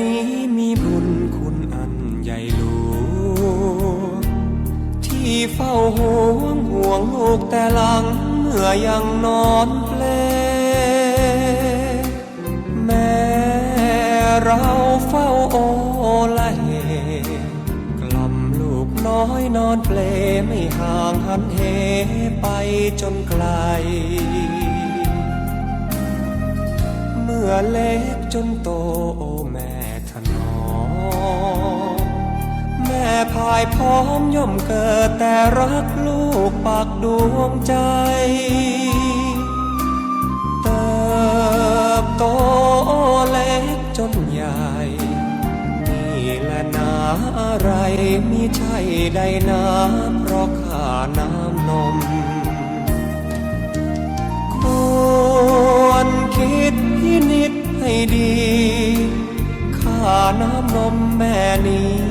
นี้มีบุญคุณอันใหญ่หลวงที่เฝ้าห่วงห่วงลูกแต่หลังเมื่อยังนอนเปลแม่เราเฝ้าโอละเหกล่อมลูกน้อยนอนเปลไม่ห่างหันเหไปจนไกลเมื่อเล็กจนโต ม่พายพร้อมย่อมเกิดแต่รักลูกปากดวงใจ เติบโตเล็กจนใหญ่ นี่แหละนาอะไรมีใช่ใดนาเพราะข้าน้ำนม ควรคิดพินิจให้ดี ข้าน้ำนมแม่นี้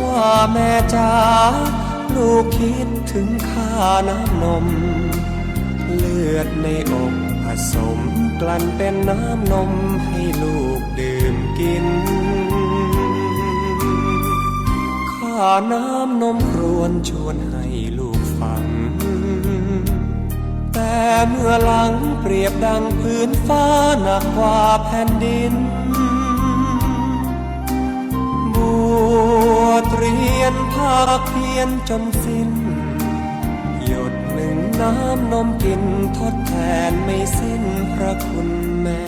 ว่าแม่จ๋าลูกคิดถึงข้าน้ำนม เลือดในอกผสมกลั่นเป็นน้ำนมให้ลูกดื่มกิน ข้าน้ำนมครวนชวนให้ลูกฟัง แต่เมื่อหลังเปรียบดังพื้นฟ้าหนักกว่าแผ่นดินากเพียนจนสิ้น หยดหนึ่งน้ำนมกินทดแทนไม่สิ้นพระคุณแม่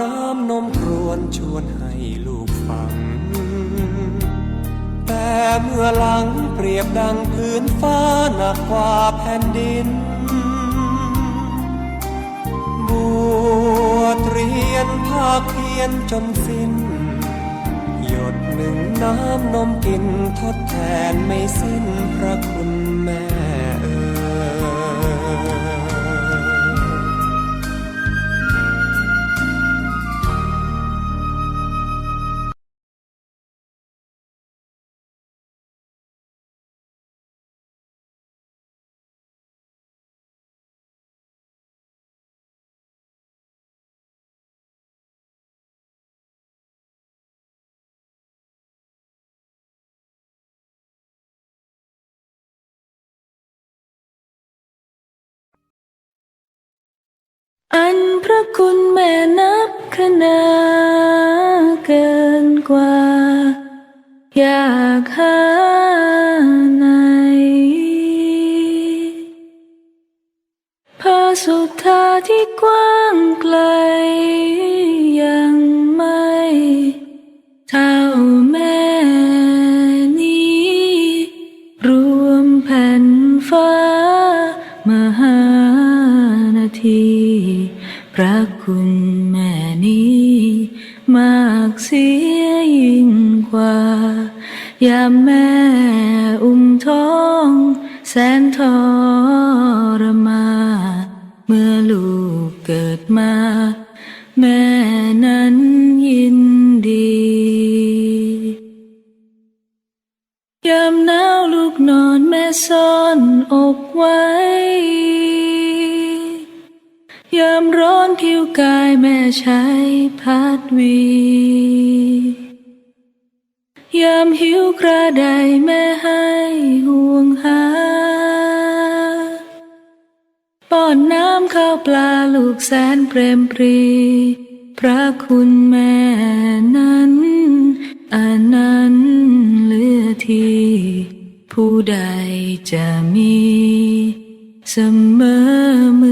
น้ำนมครวนชวนให้ลูกฟัง แต่เมื่อหลังเปรียบดังพื้นฟ้าหนักกว่าแผ่นดินบวชเรียนภาคเพียนจนสิ้น หยดหนึ่งน้ำนมกินทดแทนไม่สิ้นพระคุณ อันพระคุณแม่นับขนาเกินกว่า อยากหาในพระสุธาที่กว้างไกล พระคุณแม่นี้ มากเสียยิ่งกว่า ยามแม่อุ้มท้อง แสนทรมา เมื่อลูกเกิดมา แม่นั้นยิน ท้องผิวกายแม่ใช้พัดวี ยามหิวกระไดแม่ให้ห่วงหา ป้อนน้ำข้าวปลาลูกแสนเปรมปรี พระคุณแม่นั้นอันนั้นเลือที่ผู้ใดจะมี เสมอเมือ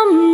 ม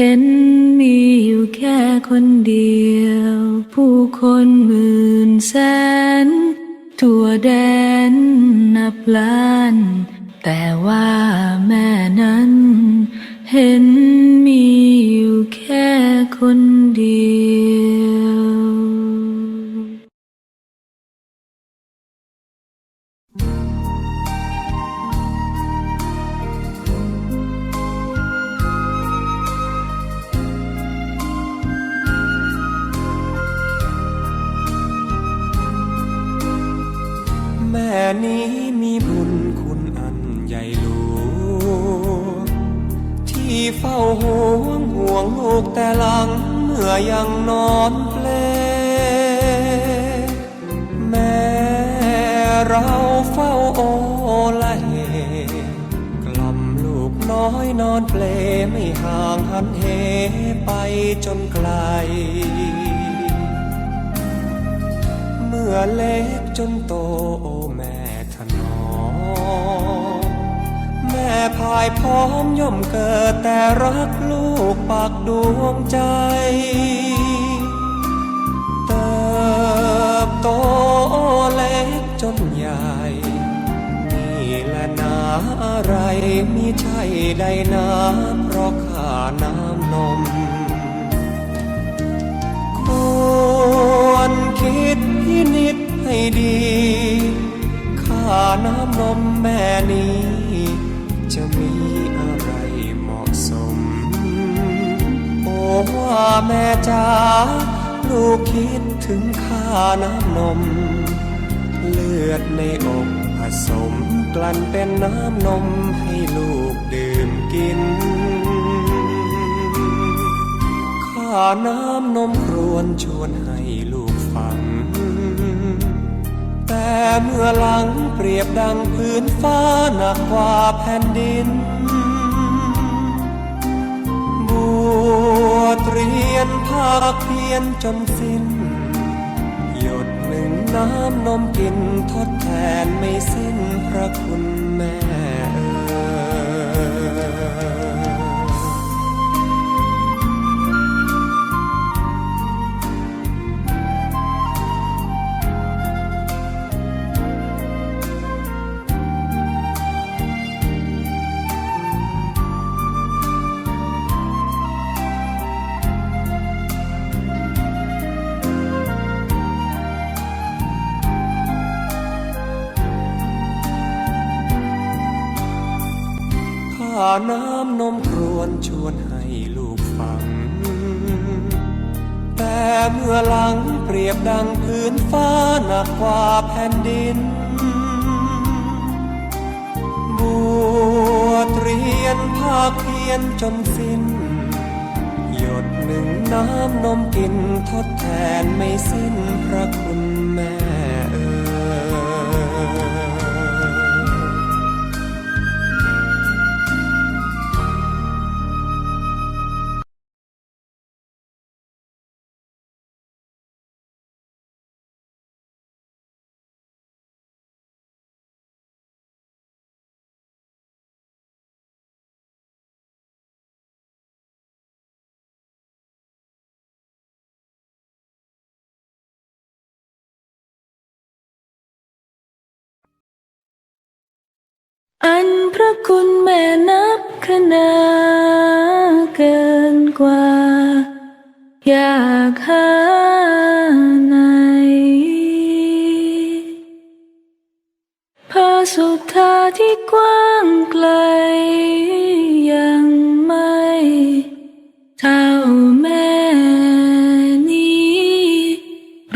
เห็นมีอยู่แค่คนเดียว ผู้คนหมื่นแสน ทั่วแดนนับล้าน แต่ว่าแม่นั้น เห็น มื่อยังนอนเปลแม่เราเฝ้าโอละเหกล่อมลูกน้อยนอนเปลไม่ห่างหันเหไปจนไกล เมื่อเล็กจนโตโอแม่ถนอมแม่พายพร้อมย่อมเกิดแต่รักลูก ปากดวงใจ เติบโตเล็กจนใหญ่ นี่แหละนาอะไรมิใช่ใดนาเพราะข้าน้ำนม ควรคิดพินิจให้ดีค่าน้ำนมแม่นี้ แม่จ๋าลูกคิดถึงค่าน้ำนม เลือดในอกผสมกลั่นเป็นน้ำนมให้ลูกดื่มกิน ข้าน้ำนมรวนชวนให้ลูกฟัง แต่เมื่อหลังเปรียบดังพื้นฟ้าหนักกว่าแผ่นดิน บัวเรียนภาคเพียนจนสิ้น หยดหนึ่งน้ำนมกินทดแทนไม่สิ้นพระคุณแม่เออ เมื่อหลังเปรียบดังพื้นฟ้าหนักกว่าแผ่นดิน บัวเตรียนภาคเพียนจนสิ้น หยดหนึ่งน้ำนมกินทดแทนไม่สิ้นพระคุณ ระคุณแม่นับขนาเกินกว่า อยากหาไหนพระสุธาที่กว้างไกลยังไม่เท่าแม่นี้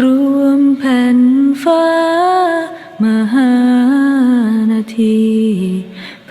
รวมแผ่นฟ้ามหานาที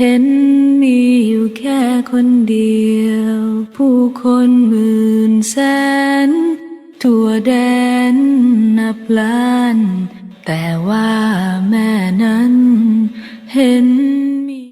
เห็นมีอยู่แค่คนเดียว ผู้คนหมื่นแสน ทั่วแดนนับล้าน แต่ว่าแม่นั้น เห็น